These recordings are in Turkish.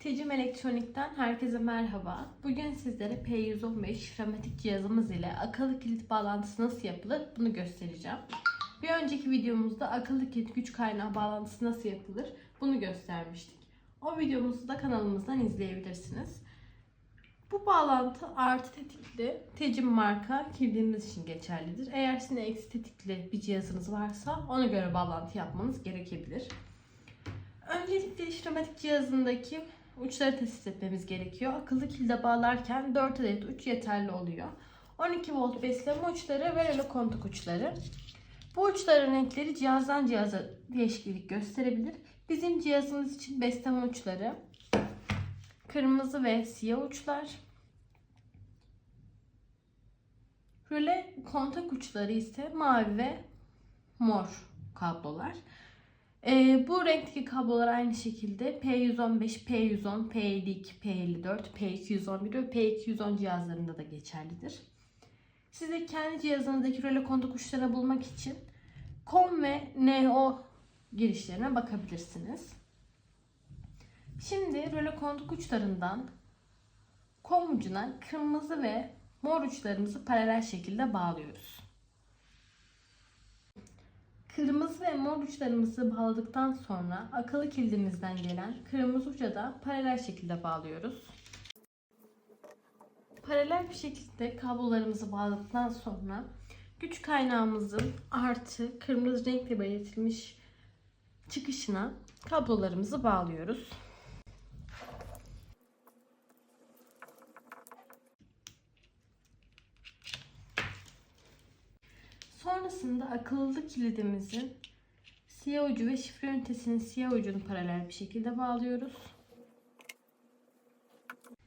Tecim Elektronik'ten herkese merhaba. Bugün sizlere P115 şifrematik cihazımız ile akıllı kilit bağlantısı nasıl yapılır bunu göstereceğim. Bir önceki videomuzda akıllı kilit güç kaynağı bağlantısı nasıl yapılır bunu göstermiştik. O videomuzu da kanalımızdan izleyebilirsiniz. Bu bağlantı artı tetikli Tecim marka kilidimiz için geçerlidir. Eğer sizin eksi tetikli bir cihazınız varsa ona göre bağlantı yapmanız gerekebilir. Öncelikle şifrematik cihazındaki uçları tespit etmemiz gerekiyor. Akıllı kilide bağlarken 4 adet uç yeterli oluyor. 12 volt besleme uçları ve relo kontak uçları. Bu uçların renkleri cihazdan cihaza değişiklik gösterebilir. Bizim cihazımız için besleme uçları kırmızı ve siyah uçlar. Röle kontak uçları ise mavi ve mor kablolar. Ee, bu renkteki kablolar aynı şekilde P115, P110, P52, P54, P211 ve P210 cihazlarında da geçerlidir. Siz de kendi cihazınızdaki röle kontak uçlarını bulmak için COM ve NO girişlerine bakabilirsiniz. Şimdi röle kontak uçlarından COM ucuna kırmızı ve mor uçlarımızı paralel şekilde bağlıyoruz. Kırmızı ve mor uçlarımızı bağladıktan sonra akıllı kilidimizden gelen kırmızı uca da paralel şekilde bağlıyoruz. Paralel bir şekilde kablolarımızı bağladıktan sonra güç kaynağımızın artı kırmızı renkle belirtilmiş çıkışına kablolarımızı bağlıyoruz. Sonrasında akıllı kilidimizin siyah ucu ve şifre ünitesinin siyah ucunu paralel bir şekilde bağlıyoruz.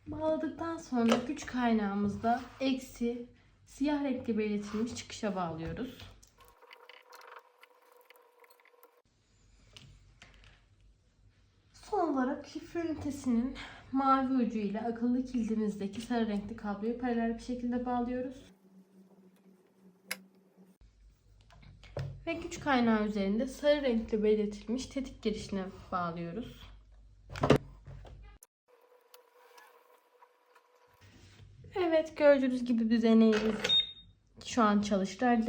Bağladıktan sonra güç kaynağımızda eksi siyah renkli belirtilmiş çıkışa bağlıyoruz. Son olarak şifre ünitesinin mavi ucu ile akıllı kilidimizdeki sarı renkli kabloyu paralel bir şekilde bağlıyoruz. Ve güç kaynağı üzerinde sarı renkli belirtilmiş tetik girişine bağlıyoruz. Evet gördüğünüz gibi düzenimiz şu an çalışır.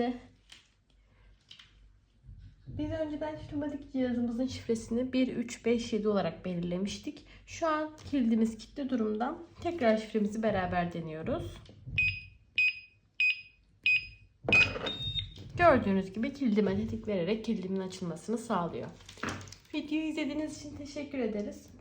Biz önceden şifrematik cihazımızın şifresini 1357 olarak belirlemiştik. Şu an kilidimiz kilitli durumda. Tekrar şifremizi beraber deniyoruz. Gördüğünüz gibi kilidime tetik vererek kilidimin açılmasını sağlıyor. Videoyu izlediğiniz için teşekkür ederiz.